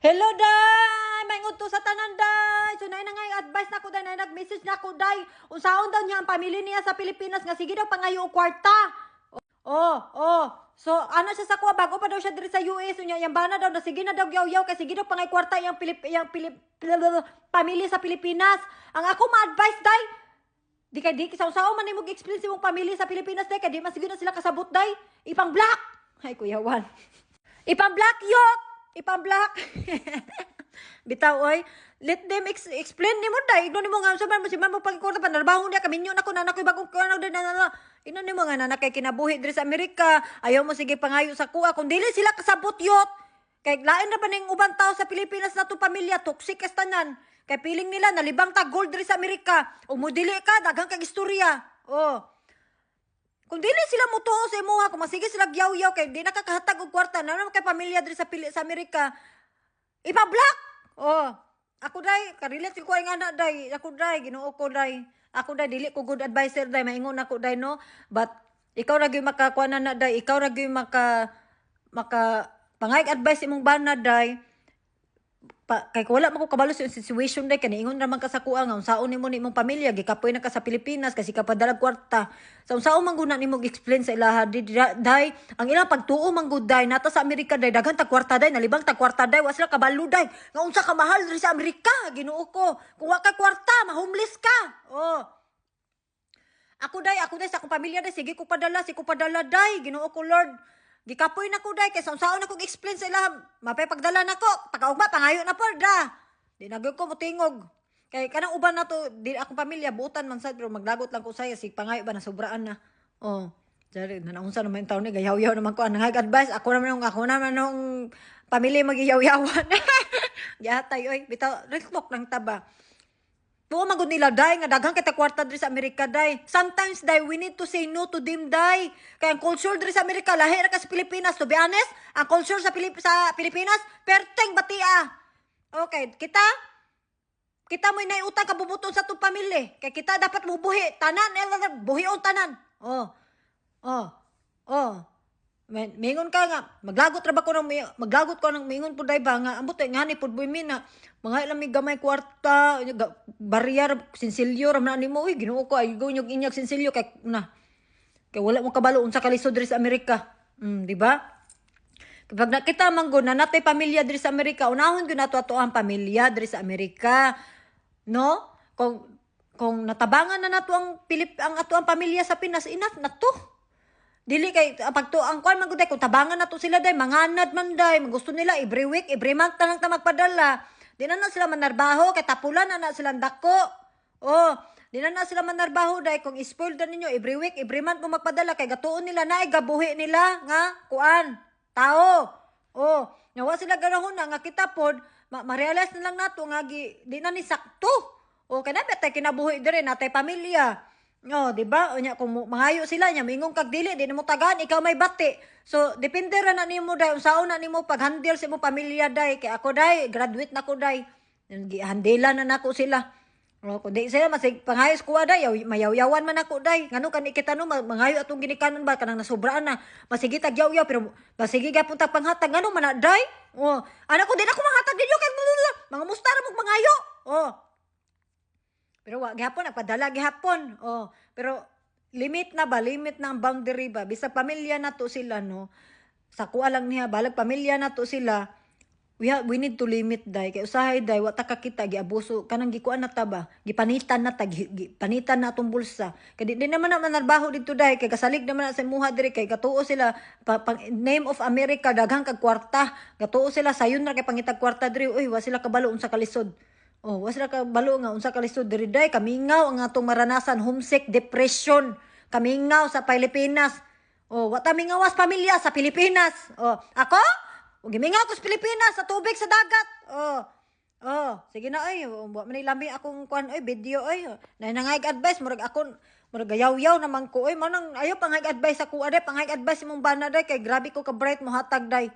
Hello, day! May to sa tanan, day! So, na nga advice na ko, day, na nag-message na ko, day. Unsaon daw niya ang pamilya niya sa Pilipinas nga sige daw pangayo og kwarta. Oh, oh. So, ano siya sa kuha, bago pa daw siya diri sa US, unya, yung bana daw, na sige na daw yaw-yaw, kay sige daw pangay kwarta yung, Pilip, yung Pilip, pamilya sa Pilipinas. Ang ako ma-advise, day, di kay di, sa-sao man mo explain sa mong pamilya sa Pilipinas, day, kay di mas na sila kasabot, day. Ipang black! Ay, kuya Juan. Ipang black yot! Ipang black! Bitaw, oy. Let them ex- explain ni mo day. Igno ni mo nga, sabi mo, si Mamo pagkurta pa, narabaho niya, kaminyo na ko, nanak ko, bagong kuha na, na, na, na. Ino ni mo nga, nanak kay kinabuhi diri sa Amerika. Ayaw mo sige pangayo sa kuha. Kung dili sila kasabot yot. Kay lain na ba ning ubang tao sa Pilipinas na to pamilya, toxic kas tanan. Kay piling nila, nalibang ta gold diri sa Amerika. Umudili ka, daghang kag istorya. Oh. Kung dili sila mutuo sa imuha, kung masige sila yaw-yaw, kay di nakakahatag og kwarta, na naman kay pamilya diri sa, Pili- sa Amerika, ipa-block! Oh, ako day, karelate ko ay nga na day, ako day, ginoo ko day. Ako day, dili ko good advisor day, maingon ako day, no? But, ikaw ra gyud makakuha na na day, ikaw ra gyud maka, maka, pangay advice imong bana day, pa, kay kung wala man ko kabalo sa situation day kani ingon ra man ka nga unsaon nimo ni imong pamilya gikapoy na ka sa Pilipinas kasi ka padalag kwarta. Sa unsaon man guna nimo explain sa ilaha di, day ang ilang pagtuo man gud day nata sa Amerika day daghan ta kwarta day nalibang ta kwarta day wa sila kabalo day. Nga unsa ka mahal diri sa Amerika Ginoo ko. Kung wa ka kwarta ma-homeless ka. Oh. Ako day, ako day, sa akong pamilya day, sige ko padala, sige ko padala day, ginoo ko Lord. Gikapoy na ko day, kay sa unsaon ako explain sa ila, mapay pagdala na ko, pagkaugma, pangayo na po, da. Di nagyod ko mutingog. Kay kanang uban na to, di akong pamilya, butan man sad, pero maglagot lang ko saya, si pangayo ba na sobraan na. Oh, Jari, nanaunsa naman yung taon ni, gayaw-yaw naman ko, anang advice, ako naman yung, ako naman yung pamilya magiyaw-yawan. Yatay, oy, bitaw, rektok ng taba. Tuwa man gud nila day nga daghang kita kwarta diri sa Amerika day. Sometimes day we need to say no to them day. Kaya ang culture diri sa Amerika lahi ra ka sa Pilipinas to be honest, ang culture sa Pilip sa Pilipinas perteng batia. Okay, kita kita mo inay utang kabubuton sa tong pamilya. Kay kita dapat mubuhi tanan eh buhion tanan. Oh. Oh. Oh. Men, mingon ka nga, maglagot ra ba ko ng mi- maglagot ko ng mingon po day ba nga ambot nga ni pud boy mina mga ilang may gamay kwarta barya sinsilyo ra man nimo uy Ginoo ko ay gunyog inyag sinsilyo kay na kay wala mo kabalo unsa kalisod diri sa Amerika mm, di ba Kapag nakita man gud na natay pamilya diri sa Amerika, unahon gyud nato ato ang pamilya diri sa Amerika. No? Kung kung natabangan na nato ang Pilip ang ato ang pamilya sa Pinas, enough na to. Dili kay ah, pag to ang kwan man kung tabangan na to sila day, manganad man day, gusto nila every week, every month na lang ta magpadala. Di na na sila manarbaho kay tapulan na na silang dako. Oh, di na na sila manarbaho day kung spoiled na ninyo every week, every month mo magpadala kay gatuon nila na gabuhi nila nga kuan tao. Oh, nawa sila ganahon na nga kita pod ma- ma-realize na lang nato nga gi, di na ni sakto. O kaya na tay kinabuhi dire natay pamilya. Oh, di ba? Unya kung mangayo sila nya mingong kag dili di na mo tagaan ikaw may bati. So depende ra na nimo day unsaon na nimo pag-handle sa imong pamilya day kay ako day graduate na ko day. Handela na nako sila. O, kung di sila masig pangayos ko yaw, mayawyawan man ako day. Ngano kan ikita no ma- mangayo atong ginikanan ba kanang nasubraan na. Masigi tag yaw pero masigi gapon tag panghatag ngano man na day. Oh, anak ko din ako manghatag ninyo kay mga musta ra mo mangayo. Oh. Pero wa gihapon nagpadala gihapon. Oh, pero limit na ba? Limit na ang boundary ba? Bisa pamilya na to sila no. Sa kuha lang niya balag pamilya na to sila. We ha, we need to limit dai kay usahay dai wa ta ka kita giabuso kanang gikuan na ta ba gipanitan na ta gi- gipanitan na atong bulsa kay di, di naman na manarbaho dito dai kay kasalig naman na sa muha diri kay gatuo sila pa, pang name of America daghang kag kwarta gatuo sila sayon ra kay pangitag kwarta diri uy wa sila kabalo unsa kalisod Oh, wa sila kabalo nga unsa kalisod diri day kamingaw ang atong maranasan homesick depression kamingaw sa Pilipinas. Oh, wa ta mingawas pamilya sa Pilipinas. Oh, ako? Ug gimingaw ko sa Pilipinas sa tubig sa dagat. Oh. Oh, sige na ay, wa man lami akong kuan ay video ay. Na nangay advice murag ako murag gayaw-yaw naman ko ay manang ayo pangay advice ako ade pangay advice imong bana day kay grabe ko ka bright mo hatag day.